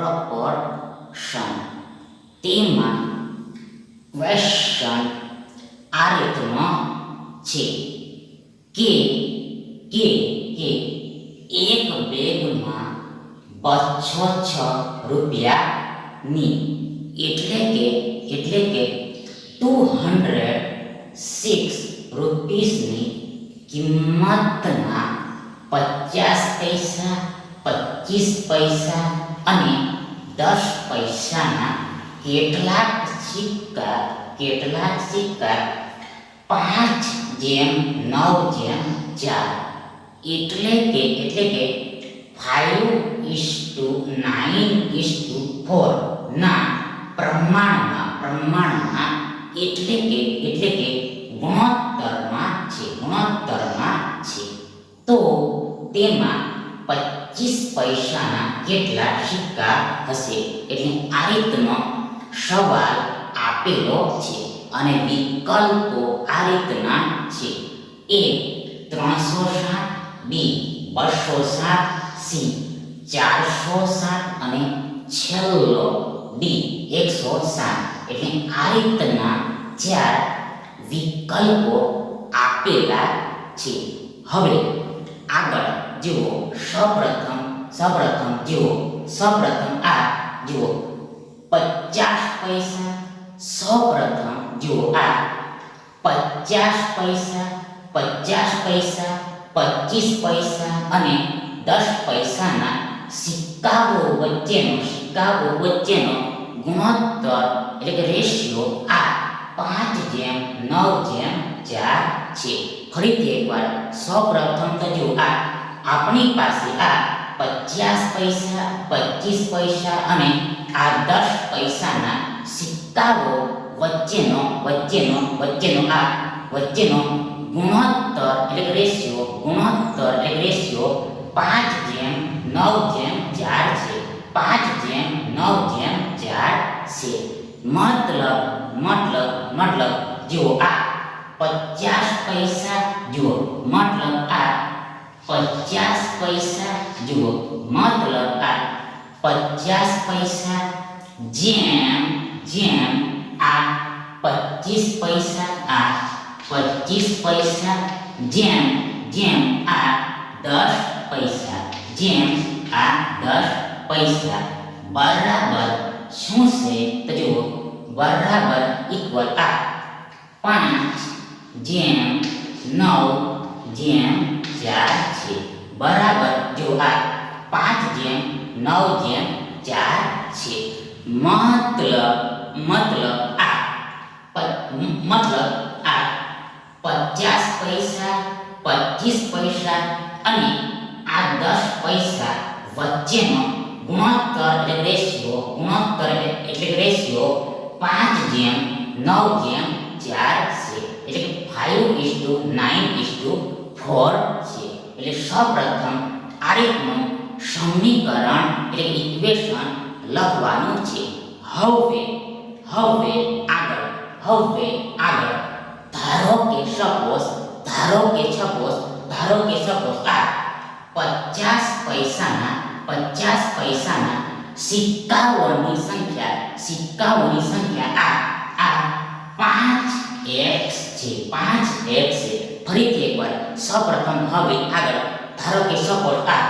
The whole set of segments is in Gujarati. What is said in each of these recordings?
proportion તેમાં ક્વેશ્ચન આ રીતનો છે કે કે કે એક બેગમાં બસો છ રૂપિયાની એટલે કે એટલે કે ટુ હંડ્રેડ સિક્સ રૂપીસની કિંમતના પચાસ પૈસા પચીસ પૈસા અને દસ પૈસાના કેટલાક સિક્કા કેટલાક સિક્કા પાંચ જેમ નવ જેમ ચાર એટલે કે એટલે કે five is to nine is to four ના પ્રમાણમાં પ્રમાણમાં એટલે કે એટલે કે ગુણોત્તરમાં છે ગુણોત્તરમાં છે તો તેમાં પચીસ પૈસાના કેટલા સિક્કા હશે એટલે આ રીતનો સવાલ આપેલો છે અને વિકલ્પો આ રીતના છે. એ ત્રણસો સાત, બી બસો સાત, સી ચારસો સાત અને છેલ્લો, ડી એકસો સાત. એટલે આ રીતના ચાર વિકલ્પો આપેલા છે. હવે આગળ જુઓ સૌપ્રથમ સૌપ્રથમ જુઓ સૌપ્રથમ આ જુઓ પચાસ પૈસા સૌપ્રથમ જુઓ આ પચાસ પૈસા પચાસ પૈસા પચીસ પૈસા અને દસ પૈસાના સિક્કાઓ વચ્ચેનો સિક્કાઓ વચ્ચેનો ગુણોત્તર એટલે કે રેશિયો આ પાંચ જેમ નવ જેમ ચાર છે ફરીથી એકવાર સૌપ્રથમ તો જો આ આપણી પાસે આ પચાસ પૈસા, પચીસ પૈસા અને આ દસ પૈસાના સિક્કાઓ વચ્ચેનો વચ્ચેનો વચ્ચેનો આ, વચ્ચેનો ગુણોત્તર એટલે રેશિયો ગુણોત્તર એટલે રેશિયો પાંચ જેમ નવ જેમ ચાર છે, પાંચ જેમ નવ જેમ ચાર છે. મતલબ મતલબ મતલબ, જુઓ આ પચાસ પૈસા, જુઓ, મતલબ આ પચાસ પૈસા જુઓ, મતલબ આ પચાસ પૈસા જેમ જેમ આ પચીસ પૈસા, આ પચીસ પૈસા, જેમ જેમ આ દસ પૈસા, જેમ આ દસ પૈસા. બરાબર શું છે? તો જુઓ, બરાબર ઇક્વલ આ પાંચ, જેમ નવ, જેમ ચાર છે. બરાબર. જો આ પાંચ જેમ, નવ જેમ, ચાર છે. મતલબ મતલબ આ. મતલબ આ. પચાસ પૈસા, પચીસ પૈસા અને આ દસ પૈસા વચ્ચેનો ગુણોત્તર એટલે રેશિયો ગુણોત્તર એટલે રેશિયો પાંચ જેમ, નવ જેમ, ચાર છે. એટલે કે five is to nine is to four એટલે સૌપ્રથમ આરેખનું સમીકરણ એટલે ઇક્વેશન લખવાનું છે. હવે હવે આગળ હવે આગળ. ધારો કે સપોઝ ધારો કે સપોઝ ધારો કે સપોઝ આ પચાસ પૈસાના પચાસ પૈસાના સિક્કાઓની સંખ્યા સિક્કાઓની સંખ્યા આ આ પાંચ એક્સ છે, પાંચ એક્સ છે. ફરીથી એકવાર સૌપ્રથમ હવે આગળ ધારો કે સપોઝ આ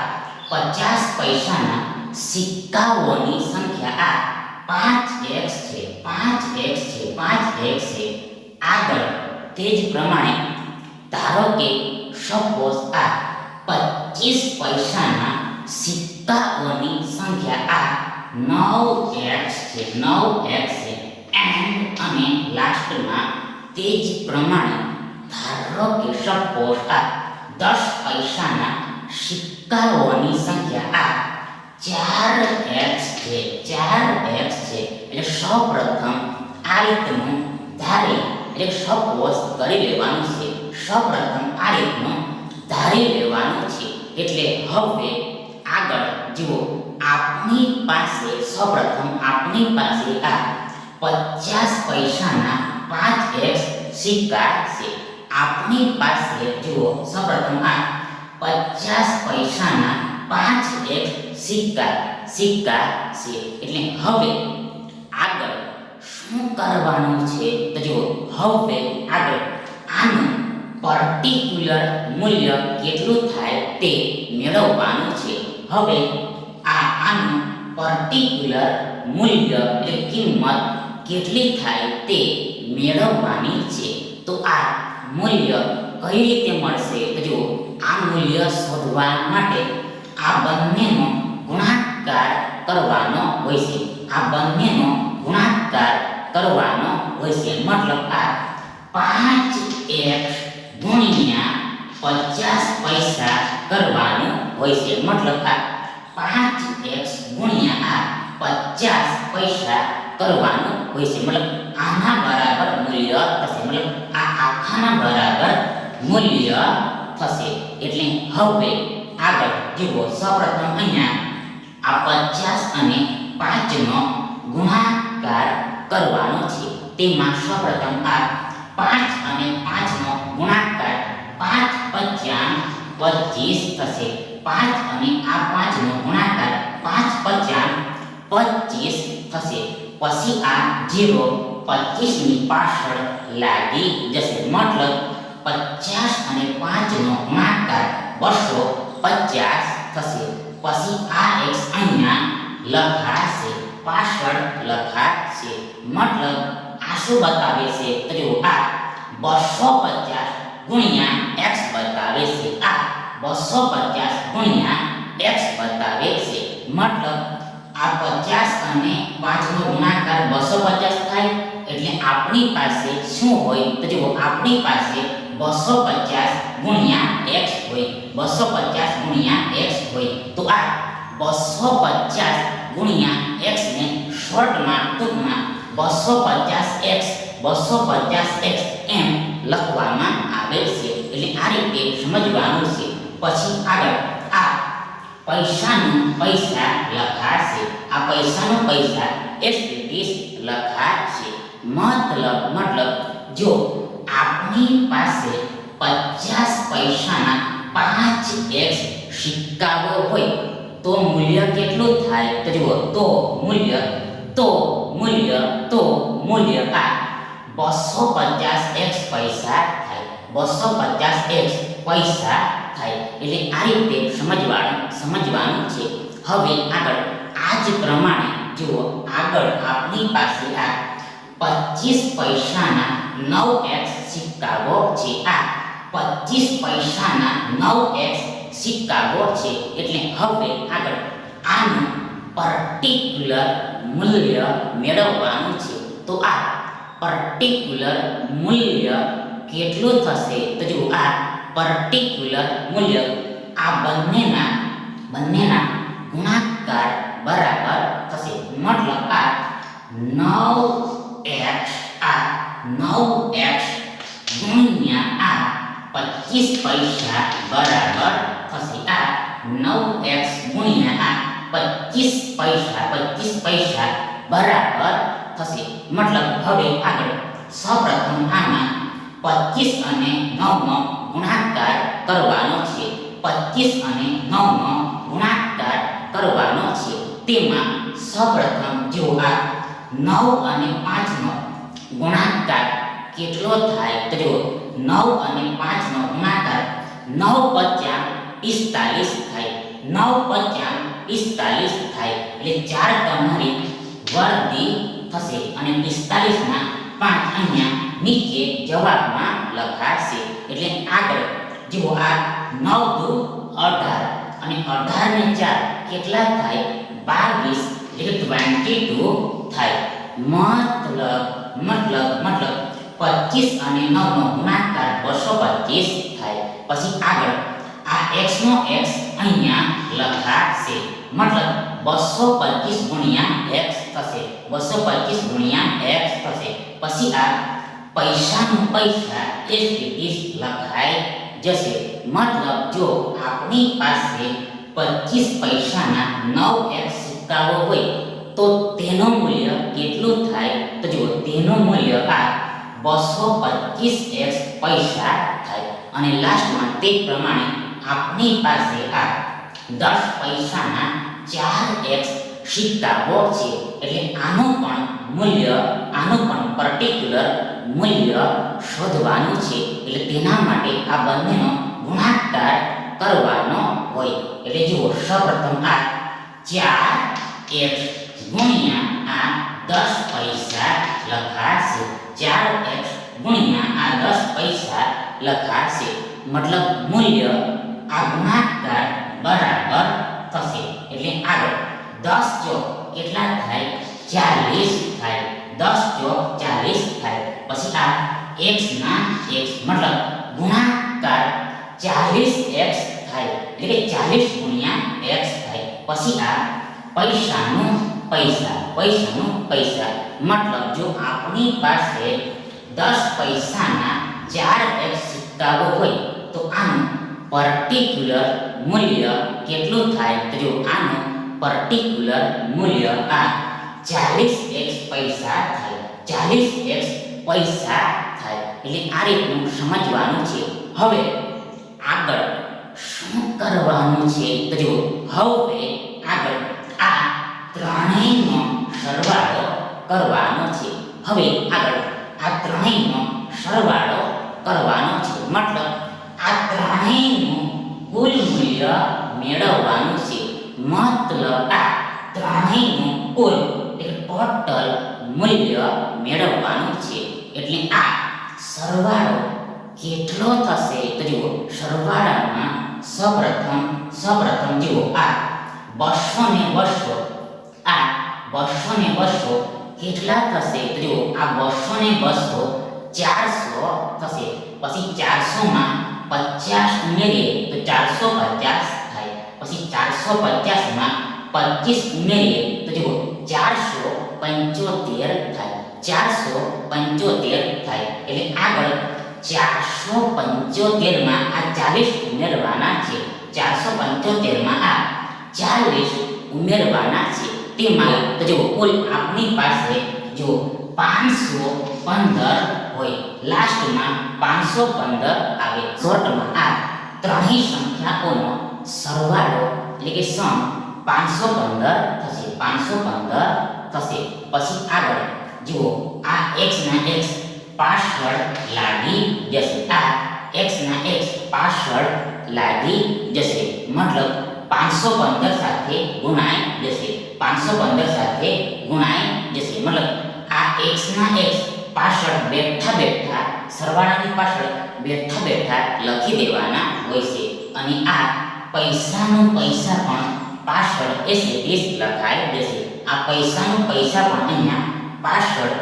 પચાસ પૈસાના સિક્કાઓની સંખ્યા આ પાંચ એક્સ છે, પાંચ એક્સ છે, પાંચ એક્સ છે. આગળ તે જ પ્રમાણે ધારો કે સપોઝ આ પચીસ પૈસાના સિક્કાઓની સંખ્યા આ નવ એક્સ છે, નવ એક્સ છે. એન્ડ અને લાસ્ટમાં તે જ પ્રમાણે ધારો કે સપોઝ આ દસ પૈસાના સિક્કાઓની સંખ્યા આ ચાર છે ચાર એક્સ છે એટલે સૌપ્રથમ આ રીતનું ધારી એટલે સપોઝ કરી લેવાનું છે સૌપ્રથમ આ રીતનું ધારી લેવાનું છે એટલે હવે આગળ જુઓ આપની પાસે સૌપ્રથમ આપની પાસે આ પચાસ પૈસાના પાંચ એક્સ સિક્કા છે આપણી પાસે જુઓ સૌપ્રથમ આ પચાસ પૈસાના પાંચ એક સિક્કા સિક્કા છે. એટલે હવે આગળ શું કરવાનું છે? તો જુઓ, હવે આગળ આનું પર્ટિક્યુલર મૂલ્ય કેટલું થાય તે મેળવવાનું છે. હવે આ આનું પર્ટિક્યુલર મૂલ્ય એટલે કિંમત કેટલી થાય તે મેળવવાની છે. તો આ મૂલ્ય કઈ રીતે મળશે? તો જુઓ, આ મૂલ્ય શોધવા માટે આ બંનેનો ગુણાકાર કરવાનો હોય છે. આ બંનેનો ગુણાકાર કરવાનો હોય છે. મતલબ આ પાંચ એક્સ ગુણ્યા પચાસ પૈસા કરવાનું હોય છે. મતલબ આ પાંચ એક્સ ગુણ્યા આ પચાસ પૈસા કરવાનું હોય છે. મતલબ આના બરાબર મૂલ્ય થશે મતલબ આ આખાના બરાબર મૂલ્ય થશે એટલે હવે આગળ જુઓ સૌપ્રથમ અહીંયા આ પચાસ અને પાંચનો ગુણાકાર કરવાનો છે તેમાં સૌપ્રથમ આ પાંચ અને પાંચનો ગુણાકાર પાંચ પચાસ પચીસ થશે પાંચ અને આ પાંચનો ગુણાકાર પાંચ પચાસ પચીસ થશે પછી આ જીરો પચીસની પાછળ લાગી જશે મતલબ પચાસ અને પાંચનો ગુણાકાર બસો પચાસ થશે પછી આ એક્સ અહીંયા લખાશે પાછળ લખાશે મતલબ આ શું બતાવે છે તો જુઓ આ બસો પચાસ ગુણ્યા એક્સ બતાવે છે આ બસો પચાસ ગુણ્યા એક્સ બતાવે છે મતલબ આ પચાસ અને પાંચનો ગુણાકાર બસો પચાસ થાય એટલે આપણી પાસે શું હોય? તો જુઓ, આપણી પાસે બસો પચાસ ગુણ્યા એક્સ હોય. બસો પચાસ ગુણ્યા એક્સ હોય. તો આ બસો પચાસ ગુણ્યા એક્સ ને શોર્ટમાં ટૂંકમાં બસો પચાસ એક્સ, બસો પચાસ એક્સ એમ લખવામાં આવે છે. એટલે આ રીતે સમજવાનું છે. પછી આગળ આ પૈસાનું પૈસા લખાશે. આ પૈસાનું પૈસા એસટીટીસ લખાશે. મતલબ મતલબ, જો આપની પાસે પચાસ પૈસાના પાંચ એક્સ સિક્કાઓ હોય, તો મૂલ્ય કેટલું થાય? તો જુઓ, તો મૂલ્ય તો મૂલ્ય તો મૂલ્ય આ બસો પચાસ એક્સ પૈસા થાય. બસો પચાસ એક્સ પૈસા થાય. એટલે આ રીતે સમજવાનું સમજવાનું છે. હવે આગળ આ જ પ્રમાણે જુઓ, આગળ આપની પાસે આ પચીસ પૈસાના નવ એક્સ સિક્કાઓ છે. આ પચીસ પૈસાના નવ એક્સ સિક્કાઓ છે. એટલે હવે આગળ આનું પર્ટિક્યુલર મૂલ્ય મેળવવાનું છે. તો આ પર્ટિક્યુલર મૂલ્ય કેટલું થશે? તો જુઓ, આ પર્ટિક્યુલર મૂલ્ય આ બંનેના બંનેના ગુણાકાર બરાબર થશે. મતલબ આ નવ એક્સ આ નવ એક્સ ગુણ્યા આ પચીસ પૈસા બરાબર થશે આ નવ એક્સ ગુણ્યા આ પચીસ પૈસા પચીસ પૈસા બરાબર થશે. મતલબ હવે આગળ. સૌપ્રથમ આમાં પચીસ અને નવનો ગુણાકાર કરવાનો છે. પચીસ અને નવનો ગુણાકાર કરવાનો છે. તેમાં સૌપ્રથમ જો આ નવ અને પાંચનો ગુણાકાર કેટલો થાય? તો નવ અને પાંચનો ગુણાકાર નવ પચાસ પિસ્તાલીસ થાય. નવ પચાસ પિસ્તાલીસ થાય. એટલે ચાર તમારી વર્દી થશે અને પિસ્તાલીસના પાંચ અહીંયા નીચે જવાબમાં લખાશે. એટલે આગળ જુઓ, આ નવ દુ અઢાર અને અઢાર ને ચાર કેટલા થાય? બાવીસ. એટલે ટ્વેન્ટી ટુ થાય. મતલબ મતલબ મતલબ પચીસ અને નવનો ગુણાકાર બસો પચીસ થાય. પછી આગળ, આ x નો x અહીંયા લખાશે મતલબ બસો પચીસ ગુણ્યા એક્સ થશે. બસો પચીસ ગુણ્યા એક્સ થશે. પછી આ પૈસાનું પૈસા એ સ્થિતિ લખાઈ જશે. મતલબ જો આપણી પાસે પચીસ પૈસાના નવ એક્સ સિક્કાઓ હોય તો તેનું મૂલ્ય કેટલું થાય? તો જુઓ, તેનું મૂલ્ય આ બસો પચીસ એક્સ પૈસા થાય. અને લાસ્ટમાં તે પ્રમાણે આપણી પાસે આ દસ પૈસાના ચાર એક્સ સિક્કાઓ છે. એટલે આનું પણ મૂલ્ય, આનું પણ પર્ટિક્યુલર મૂલ્ય શોધવાનું છે. એટલે તેના માટે આ બંનેનો ગુણાકાર કરવાનો હોય. એટલે જુઓ, સૌપ્રથમ આ ચાર એક્સ ગુણ્યા આ દસ પૈસા લખાશે. ચાર એક્સ ગુણ્યા આ દસ પૈસા લખાશે. મતલબ મૂલ્ય આ ગુણાકાર બરાબર થશે. એટલે આગળ. દસ ચોક કેટલા થાય? ચાલીસ થાય. દસ ચોક ચાલીસ થાય. પછી આ એક્સ ના એક્સ મતલબ ગુણાકાર ચાલીસ એક્સ થાય. એટલે ચાલીસ ગુણ્યા એક્સ થાય. પછી આ પૈસાનું પૈસા, પૈસાનું પૈસા. મતલબ જો આપણી પાસે દસ પૈસાના ચાર એક્સ સિક્કાઓ હોય, તો આનું પર્ટિક્યુલર મૂલ્ય કેટલું થાય? તો જો આનું પર્ટિક્યુલર મૂલ્ય આ ચાલીસ એક્સ પૈસા થાય. ચાલીસ એક્સ પૈસા થાય. એટલે આ રીતનું સમજવાનું છે. હવે આગળ શું કરવાનું છે? તો જો હવે ત્રણેયનો સરવાળો કરવાનો છે. હવે આગળ આ ત્રણેયનો સરવાળો કરવાનો છે. મતલબ આ ત્રણેયનું કુલ મૂલ્ય મેળવવાનું છે. મતલબ આ ત્રણેયનું કુલ એટલે ટોટલ મૂલ્ય મેળવવાનું છે. એટલે આ સરવાળો કેટલો થશે? તો જુઓ, સરવાળામાં સૌપ્રથમ સૌપ્રથમ જુઓ આ બસો ને બસો આ બસો ને બસો કેટલા થશે તો આ બસો ને બસો ચારસો થશે. પછી ચારસોમાં પચાસ ઉમેરીએ તો ચારસો પચાસ થાય. પછી ચારસો પચાસમાં પચીસ ઉમેરીએ તો જુઓ ચારસો પંચોતેર થાય. ચારસો પંચોતેર થાય. એટલે આગળ ચારસો પંચોતેરમાં આ ચાલીસ ઉમેરવાના છે. ચારસો પંચોતેરમાં આ ચાલીસ ઉમેરવાના છે. તેમાં તો જુઓ, કુલ આપણી પાસે જો પાંચસો પંદર હોય, લાસ્ટમાં પાંચસો પંદર આવે. શોર્ટમાં આ ત્રણેય સંખ્યાઓનો સરવાળો એટલે કે સમ પાંચસો પંદર થશે. પાંચસો પંદર થશે. પછી આગળ જુઓ, આ એક્સ ના એક્સ પાછળ લાગી જશે. આ એક્સ ના એક્સ પાછળ લાગી જશે. મતલબ પાંચસો પંદર સાથે ગુણાઈ જશે પાંચસો પંદર સાથે ગુણાઈ જશે મતલબ આ એક્સ ના એક્સ પાછળ બેઠા બેઠા સરવાળાની પાછળ બેઠા બેઠા લખી દેવાના હોય છે. અને આ પૈસાનું પૈસા પણ પાછળ એસે ત્રીસ લખાય જશે. આ પૈસાનું પૈસા પણ અહીંયા પાછળ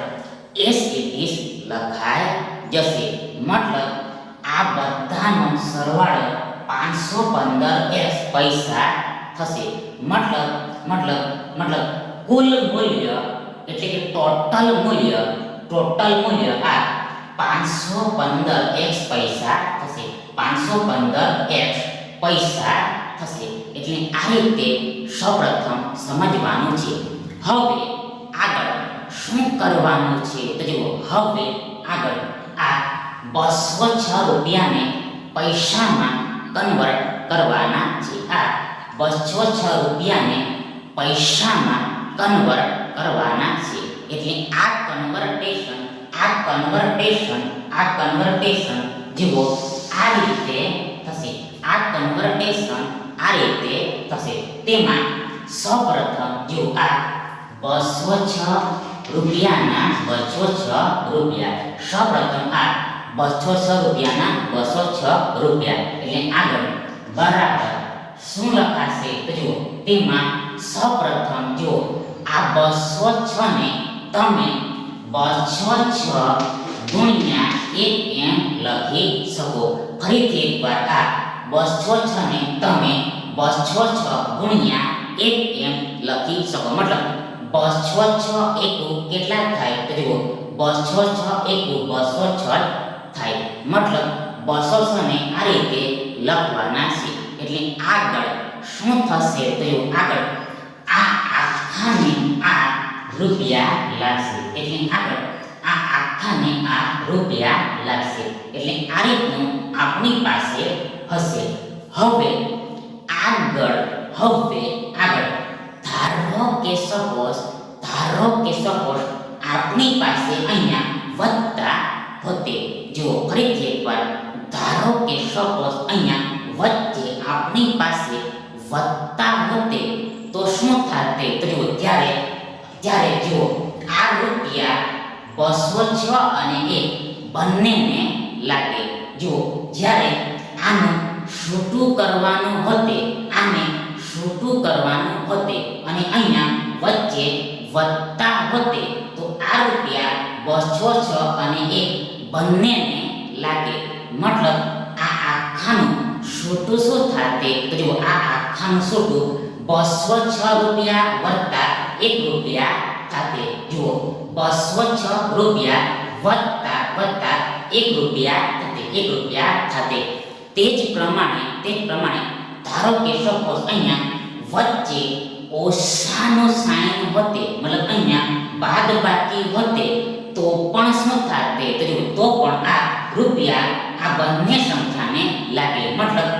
એસ ત્રીસ લખાય જશે. મતલબ આ બધાનો સરવાળો પાંચસો પંદર એસ પૈસા થશે. મતલબ મતલબ મતલબ કુલ મૂલ્ય એટલે કે ટોટલ મૂલ્ય ટોટલ મૂલ્ય આ પાંચસો પંદર એક્સ પૈસા થશે. પાંચસો પંદર એક્સ પૈસા થશે. એટલે આ રીતે સૌપ્રથમ સમજવાનું છે. હવે આગળ શું કરવાનું છે? તો જુઓ, હવે આગળ આ બસો છ રૂપિયાને પૈસામાં કન્વર્ટ કરવાના છે. આ બસો છ રૂપિયાને પૈસામાં કન્વર્ટ કરવાના છે. એટલે આ કન્વર્ટેશન આ કન્વર્ટેશન આ કન્વર્ટેશન જુઓ, આ રીતે થશે. આ કન્વર્ટેશન આ રીતે થશે. તેમાં સૌપ્રથમ જો આ બસો છ રૂપિયાના, બસો છ રૂપિયા. સૌપ્રથમ આ બસો છ રૂપિયાના બસો છ રૂપિયા. એટલે આગળ બરાબર શું લખાશે? તો જુઓ, તેમાં સૌપ્રથમ જો આ બસો છ ને તમે બસો છ ગુણ્યા એક એમ લખી શકો. ફરીથી એકવાર આ બસો છ ને તમે બસો છ ગુણ્યા એક એમ લખી શકો. મતલબ બસો છ એકુ કેટલા થાય? તો જુઓ બસો છ એકુ બસો છ થાય. મતલબ બસો ને આ રીતે લખવાના છે. એટલે આગળ શું થશે તો આગળ આ આખાને આ રૂપિયા લાગશે. એટલે આગળ આ આખાને આ રૂપિયા લાગશે. એટલે આ રીતનું આપણી પાસે હશે. હવે આગળ હવે આગળ. ધારો કે સપોઝ, ધારો કે સપોઝ આપણી પાસે અહીંયા વત્તા હોતે જો ફરીથી એકવાર ધારો કે સપોઝ અહીંયા વચ્ચે આપણી પાસે વત્તા હોતે તો શું થાતે? તો જુઓ ત્યારે ત્યારે જુઓ, આ રૂપિયા બસો છ અને એક બંનેને લાગે. જુઓ, જ્યારે આનું છૂટું કરવાનું હોતે, આને છૂટું કરવાનું હોતે, અને અહીંયા વચ્ચે વત્તા હોતે, તો આ રૂપિયા બસો છ અને એક બંનેને લાગે. મતલબ આ આખાનું છોટું શું થાતે? તો જુઓ, આ આખાનું છોટું બસો છ રૂપિયા વત્તા એક રૂપિયા થાતે. જુઓ, બસો છ રૂપિયા વત્તા વત્તા એક રૂપિયા થતે. એક રૂપિયા થતે. તે જ પ્રમાણે, તે જ પ્રમાણે, ધારો કે સપોઝ અહીંયા વચ્ચે ઓછાનો સાઈન હોતે મતલબ અહીંયા બાદ બાકી હોતે તો પણ શું થાતે તો જુઓ તો પણ આ રૂપિયા આ બંને સંખ્યાને લાગે. મતલબ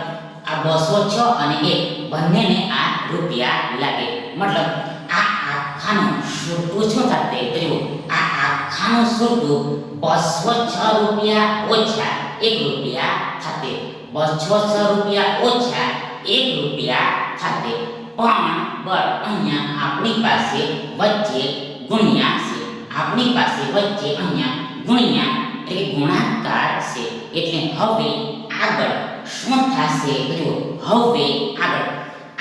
આ બસો છ અને એક બંનેને આ રૂપિયા લાગે. મતલબ આ આખાનું છૂટું શું થાતે તો જુઓ આ આખાનું છૂટું બસો છ રૂપિયા ઓછા એક રૂપિયા થાતે બસો છ રૂપિયા ઓછા એક રૂપિયા થાતે પણ બળ અહીંયા આપણી પાસે વચ્ચે ગુણ્યા આપણી પાસે વચ્ચે અહીંયા ગુણ્યા એટલે ગુણાકાર છે. એટલે હવે આગળ શું થશે? જો હવે આગળ.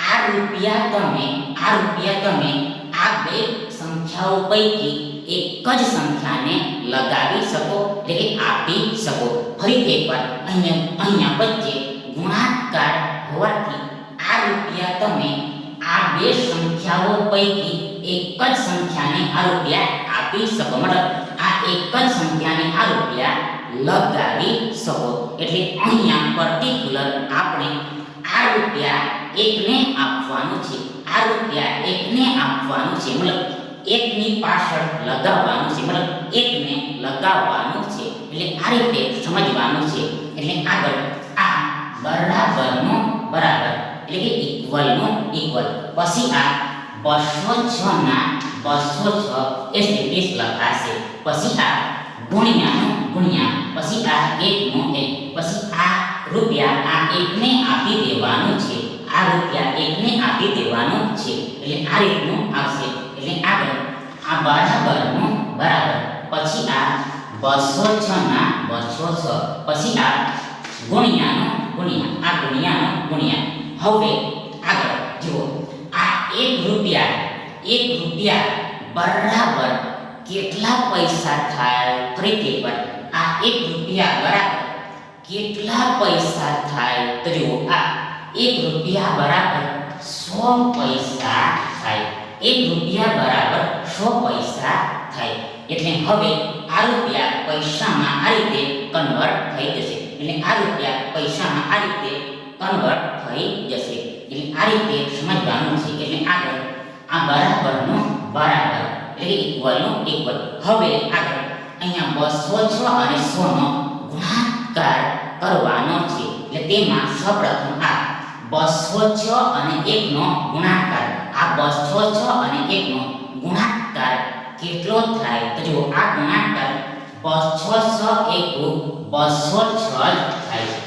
આ રૂપિયા તમે, આ રૂપિયા તમે આ બે સંખ્યાઓ પૈકી એક જ સંખ્યાને લગાવી શકો એટલે આપી શકો. ફરી એકવાર અહીંયા અહીંયા વચ્ચે ગુણાકાર હોવાથી આ રૂપિયા તમે આ બે સંખ્યાઓ પૈકી એક જ સંખ્યાને આ આપી શકો. મતલબ આ એક જ સંખ્યાને આ રૂપિયા લગાવી શકો. એટલે અહીંયા પર્ટિક્યુલર આપણે આ રૂપિયા એકને આપવાનું છે. આ રૂપિયા એકને આપવાનું છે. મતલબ એકની પાછળ લગાવવાનું છે. મતલબ એકને લગાવવાનું છે. એટલે આ રીતે સમજવાનું છે. એટલે આગળ આ બરાબરનો બરાબર એટલે કે ઇક્વલનો ઇક્વલ પછી આ બસો છ ના બસો છ એસટીપીસ લખાશે. પછી આ ગુણ્યાનો ગુણ્યા, પછી આ એકનો એક, પછી આ રૂપિયા આ એકને આપી દેવાનું છે. આ રૂપિયા એકને આપી દેવાનું છે. એટલે આ રીતનું આવશે. એટલે આગળ આ બરાબરનું, બરાબર. પછી આ બસો છ ના બસો છ પછી આ ગુણ્યાનો ગુણ્યા, આ ગુણ્યાનો ગુણ્યા. હવે આગળ જુઓ. આ એક રૂપિયા એક રૂપિયા બરાબર કેટલા પૈસા થાય ફરીથી પર? આ એક રૂપિયા બરાબર કેટલા પૈસા થાય? તો જુઓ, આ એક રૂપિયા બરાબર સો પૈસા થાય. એક રૂપિયા બરાબર સો પૈસા થાય. એટલે હવે આ રૂપિયા પૈસામાં આ રીતે કન્વર્ટ થઈ જશે. એટલે આ રૂપિયા પૈસામાં આ રીતે કન્વર્ટ થઈ જશે. એટલે આ રીતે સમજવાનું છે એટલે આગળ આ બરાબરનો બરાબર એટલે ઇક્વલનો ઇક્વલ હવે આગળ અહીંયા બસો છ અને સો નો ગુણાકાર કરવાનો છે. એટલે તેમાં સૌપ્રથમ આ બસો છ અને એકનો ગુણાકાર. આ બસો છ અને એકનો ગુણાકાર કેટલો થાય? તો જુઓ, આ ગુણાકાર બસો છ એકુ બસો છ છે થાય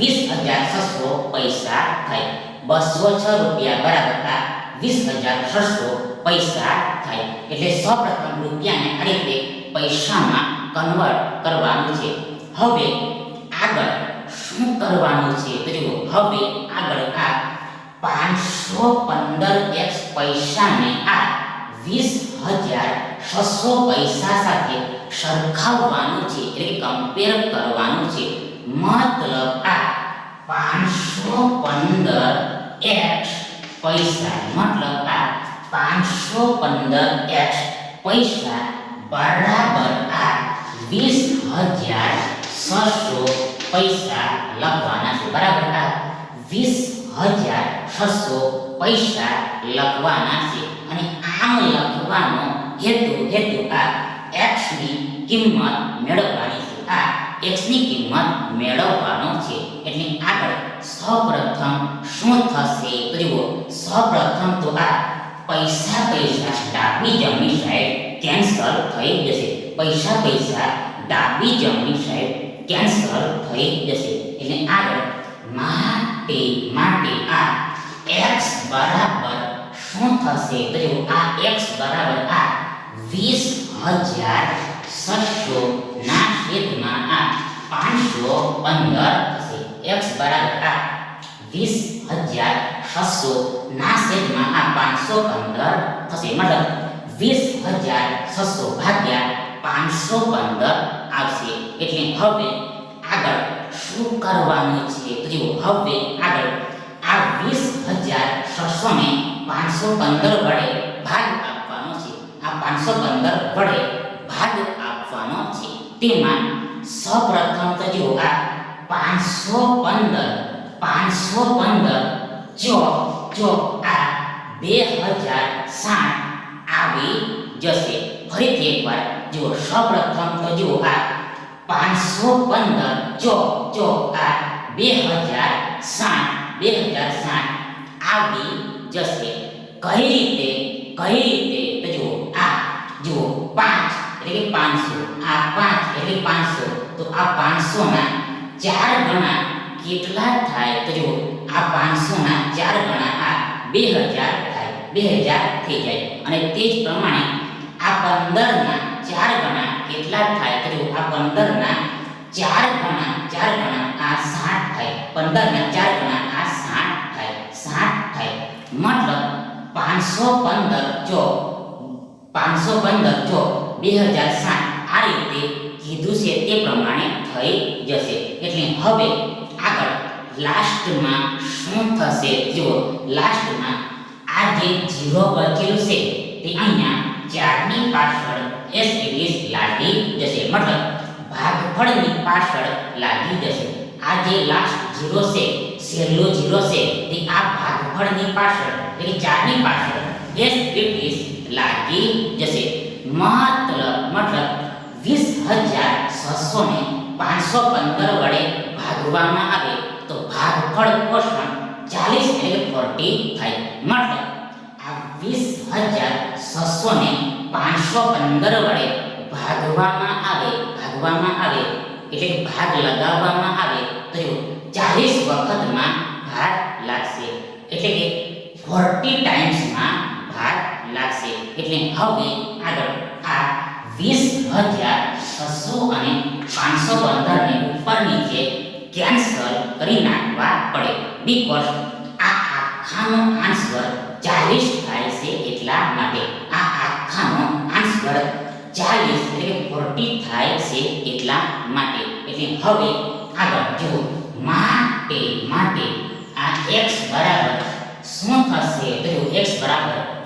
વીસ હજાર છસો પૈસા થાય. બસો છ રૂપિયા બરાબર વીસ હજાર છસો પૈસા થાય. એટલે સૌપ્રથમ રૂપિયાને આ રીતે પૈસામાં કન્વર્ટ કરવાનું છે. હવે આગળ શું કરવાનું છે? તો જુઓ, હવે આગળ આ પાંચસો પંદર એક્સ પૈસાને આ વીસ હજાર છસો પૈસા સાથે સરખાવવાનું છે. એટલે કમ્પેર કરવાનું છે. મતલબ આ પાંચસો પંદર એક્સ પૈસા, મતલબ આ પાંચસો પંદર એક્સ પૈસા બરાબર આ વીસ હજાર છસો પૈસા લખવાના છે. બરાબર? આ વીસ હજાર છસો પૈસા લખવાના છે. અને આમ લખવાનો હેતુ હેતુ આ x ની કિંમત મેળવવાની છે. આ x ની કિંમત મેળવવાનો છે. એટલે આગળ સૌપ્રથમ શું થશે? તો જુઓ, સૌપ્રથમ તો આ પૈસા પૈસા ડાબી જમણી સાઈડ કેન્સલ થઈ જશે. પૈસા પૈસા ડાબી જમણી સાઈડ કેન્સલ થઈ જશે. એટલે આગળ માટે માટે આ x બરાબર શું થશે? તો જુઓ, આ x બરાબર આ વીસ હજાર છસો ના છેદમાં આ પાંચસો પંદર થશે x બરાબર આ વીસ હજાર છસો ના છેદમાં આ પાંચસો પંદર થશે. મતલબ વીસ હજાર છસો ભાગ્યા પાંચસો પંદર આવશે. એટલે હવે આગળ શું કરવાનું છે? તો જુઓ, હવે આગળ આ વીસ હજાર છસો ને પાંચસો પંદર વડે ભાગ આપવાનો છે. આ પાંચસો પંદર વડે આપવાનો છે. તેમાં સૌપ્રથમ તો જો આ પાંચસો પંદર પાંચસો પંદર, જો જો આ બે હજાર સાઠ આવી જશે. ફરીથી એકવાર જો સૌપ્રથમ તો જો આ પાંચસો પંદર, જો જો આ બે હજાર સાઠ બે હજાર સાઠ આવી જશે. કઈ રીતે કઈ રીતે? તો જુઓ આ જુઓ પાંચ એટલે કે પાંચસો આ પાંચ એટલે પાંચસો તો આ પાંચસો ના ચાર ગણા કેટલા થાય તો જુઓ આ પાંચસો ના ચાર ગણા આ બે હજાર થાય બે હજાર થઈ જાય અને તે જ પ્રમાણે આ પંદર ના ચાર ગણા કેટલા થાય તો જુઓ આ પંદર ના ચાર ગણા ચાર ગણા આ સાઠ થાય પંદર ના ચાર ગણા આ સાઠ થાય સાઠ થાય મતલબ પાંચસો પંદર જો પાંચસો પંદર જો બે હજાર સાઠ આ રીતે કીધું છે તે પ્રમાણે થઈ જશે. એટલે હવે આગળ લાસ્ટમાં શું થશે? જુઓ, લાસ્ટમાં આ જે ઝીરો બચેલું છે તે અહીંયા ચારની પાછળ એસ ઇંગ્લિશ લાગી જશે. મતલબ ભાગફળની પાછળ લાગી જશે. આ જે લાસ્ટ ઝીરો છે, છેલ્લો ઝીરો છે, તે આ ભાગફળની પાછળ, એટલે કે ચારની પાછળ એસ ઇંગ્લિશ લાગી જશે. મતલબ મતલબ વીસ હજાર છસો ને પાંચસો પંદર વડે ભાગવામાં આવે તો ભાગફળ પોષણ ચાલીસ એટલે ફોર્ટી થાય મતલબ આ વીસ હજાર છસો ને પાંચસો પંદર વડે ભાગવામાં આવે ભાગવામાં આવે એટલે કે ભાગ લગાવવામાં આવે તો ચાલીસ વખતમાં ભાગ લાગશે એટલે કે ફોર્ટી ટાઈમ્સમાં ભાગ લાગશે એટલે હવે આગળ આ વીસ હજાર છસો અને પાંચસો પંદરને ઉપર નીચે કેન્સલ કરી નાખવા પડે. બીકોઝ આ આખાનો આન્સર ચાલીસ થાય છે એટલા માટે. આ આખાનો આન્સર ચાલીસ એટલે કે ફોર્ટી થાય છે એટલા માટે. એટલે હવે આગળ જુઓ. માટે માટે આ x બરાબર શું થશે? તો એક્સ બરાબર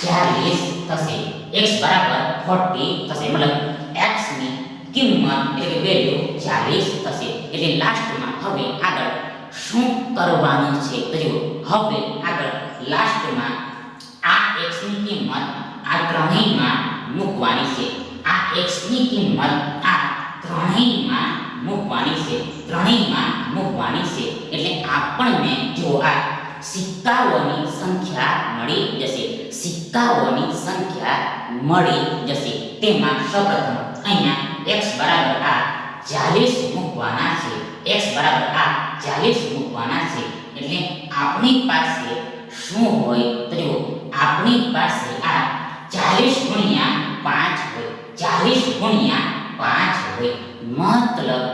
આ ચાલીસ થશે x બરાબર ફોર્ટી થશે મતલબ x ની કિંમત એટલે વેલ્યુ ચાલીસ થશે એટલે લાસ્ટમાં હવે આગળ શું કરવાનું છે તો જો હવે આગળ લાસ્ટમાં આ x ની કિંમત. આ ત્રણેયમાં મૂકવાની છે આ x ની કિંમત આ ત્રણેયમાં મૂકવાની છે ત્રણેયમાં મૂકવાની છે એટલે આપણને જો આ સિક્કાઓની સંખ્યા મળી જશે. સિક્કાઓની સંખ્યા મળી જશે. તેમાં સૌપ્રથમ અહીંયા x બરાબર આ 40 મૂકવાના છે. x બરાબર આ 40 મૂકવાના છે. એટલે આપણી પાસે શું હોય? તો જો આપણી પાસે આ ચાલીસ ગુણ્યા પાંચ હોય. ચાલીસ ગુણ્યા પાંચ હોય. મતલબ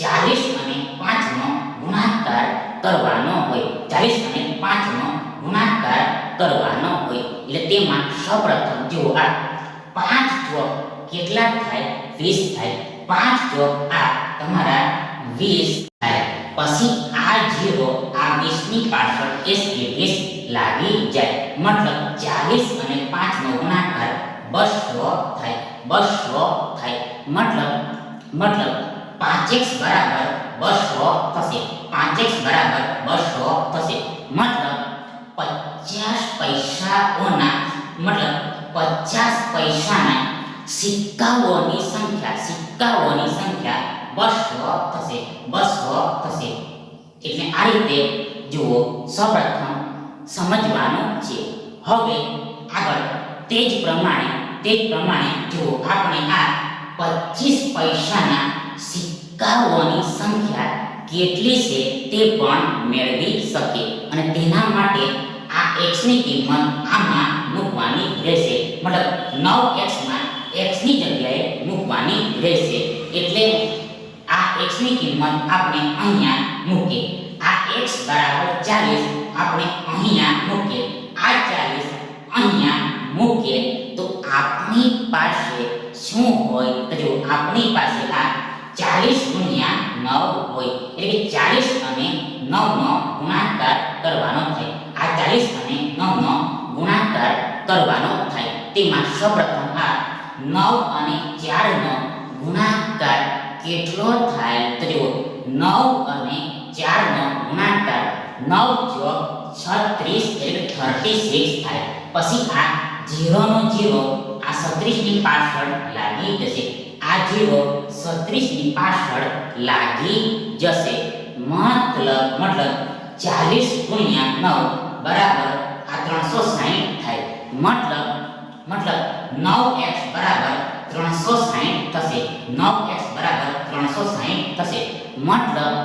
ચાલીસ અને પાંચનો ગુણાકાર કરવાનો હોય. ચાલીસ અને પાંચનો ગુણાકાર કરવાનો હોય. એટલે તેમાં સૌપ્રથમ જુઓ આ પાંચ ચોક કેટલા થાય? વીસ થાય. પાંચ ચોક આ તમારા વીસ થાય. પછી આ જીરો આ વીસની પાછળ એસ વીસ લાગી જાય. મતલબ ચાલીસ અને પાંચનો ગુણાકાર બસો થાય. બસો થાય. મતલબ મતલબ પાંચ એક્સ બરાબર 200 થશે. પાંચ એક્સ બરાબર 200 થશે. મતલબ પચાસ પૈસાઓના, મતલબ પચાસ પૈસાના સિક્કાઓની સંખ્યા સિક્કાઓની સંખ્યા 200 થશે 200 થશે. એટલે આ રીતે જુઓ, સૌપ્રથમ સમજવાનું છે. હવે આગળ તે જ પ્રમાણે, તે જ પ્રમાણે જુઓ, આપણે આ પચીસ પૈસાના સિક્કાઓની સંખ્યા કેટલી છે તે પણ મેળવી શકે અને તેના માટે આ x ની કિંમત આમાં મૂકવાની રહેશે. મતલબ 9x માં x ની જગ્યાએ મૂકવાની રહેશે. એટલે આ x ની કિંમત આપણે અહીંયા મૂકીએ. આ x બરાબર 40 આપણે અહીંયા મૂકીએ. આ 40 અહીંયા મૂકીએ તો આપણી પાસે શું હોય? તો જો આપણી પાસે આ 40 ગુણ્યા નવ હોય. એટલે કે 40 અને 9 નો ગુણાકાર કરવાનો થાય. આ 40 અને 9 નો ગુણાકાર કરવાનો થાય. તેમાં સૌપ્રથમ આ નવ અને 4 નો ગુણાકાર કેટલો થાય તો 9 અને 4 નો ગુણાકાર નવ જો છત્રીસ એટલે 36 થાય. પછી આ 0 નો 0 આ 36 ની પાછળ લાગી જશે. આ 0 36 ની પાછળ લાગી જશે. મતલબ મતલબ 40 ગુણ્યા 9 બરાબર આ 360 થાય. મતલબ મતલબ 9x બરાબર 360 થશે. 9x બરાબર 360 થશે. મતલબ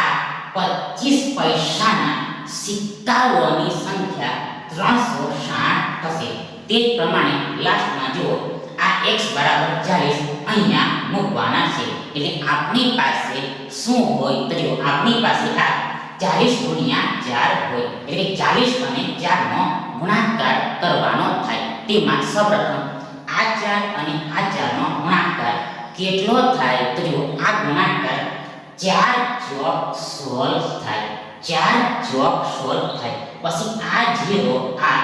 આ 25 પૈસાના સિક્કાઓની સંખ્યા 360 થશે. તે પ્રમાણે લાસ્ટમાં જુઓ, આ x બરાબર 40 અહીંયા મૂકવાના છે. એટલે આપણી પાસે શું હોય તો જો આપણી પાસે આ 40 ગુણ્યા 4 હોય. એટલે 40 અને 4 નો ગુણાકાર કરવાનો થાય. તેમાં સૌપ્રથમ આ 4 અને આ 4 નો ગુણાકાર કેટલો થાય તો જો આ ગુણાકાર 4 ચોક 16 થાય. 4 ચોક 16 થાય. પછી આ 0 આ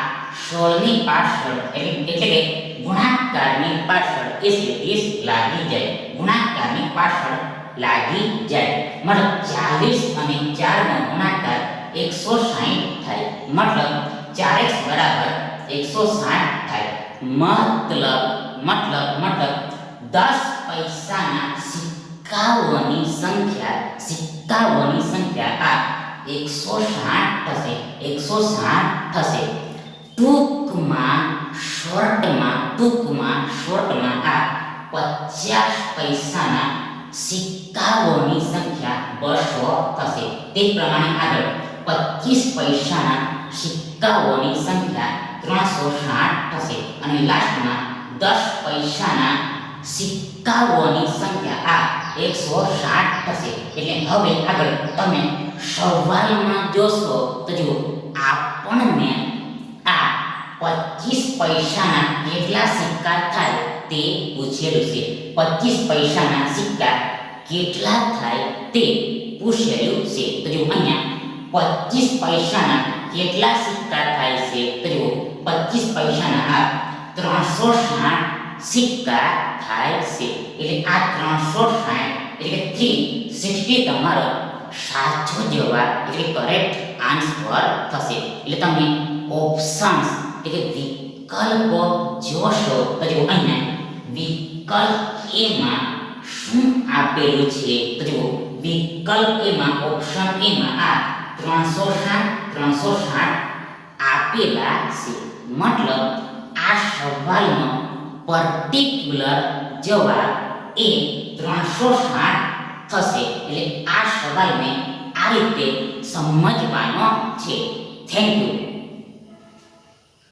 16 ની પાછળ એટલે એટલે કે ગુણાકારની પાછળ 130 લાગી જાય ગુણાકારની પાછળ લાગી જાય મતલબ 40 અને 4 નો ગુણાકાર 160 થાય મતલબ 4x બરાબર 160 થાય મતલબ મતલબ મતલબ 10 પૈસાના સિક્કાઓની સંખ્યા સિક્કાઓની સંખ્યા આ 160 થશે 160 થશે ટૂંકમાં શોર્ટમાં ટૂંકમાં શોર્ટમાં આ 50 પૈસાના સિક્કાઓની સંખ્યા બસો થશે તે પ્રમાણે આગળ 25 પૈસાના સિક્કાઓની સંખ્યા 360 થશે અને લાસ્ટમાં દસ પૈસાના સિક્કાઓની સંખ્યા આ 160 થશે એટલે હવે આગળ તમે સવાલમાં જોશો તો જુઓ આપણને આ 25 પૈસાના કેટલા સિક્કા થાય તે પૂછેલું છે. 25 પૈસાના સિક્કા કેટલા થાય તે પૂછેલું છે. તો જો અહીંયા 25 પૈસાના કેટલા સિક્કા થાય છે. તો જો પચીસ પૈસાના આ 360 સિક્કા થાય છે. એટલે આ 360 એટલે કે 360 તમારો સાચો જવાબ, એટલે કરેક્ટ આન્સર થશે. એટલે તમે ઓપ્શન્સ એટલે વિકલ્પ જોશો તો જુઓ અહીંયા. વિકલ્પ એમાં શું આપેલું છે? તો જુઓ. વિકલ્પ એમાં ઓપ્શન એમાં આ ત્રણસો સાઠ ત્રણસો સાઠ આપેલા છે. મતલબ આ સવાલનો પર્ટિક્યુલર જવાબ એ ત્રણસો સાઠ થશે. એટલે આ સવાલને આ રીતે સમજવાનો છે. Thank you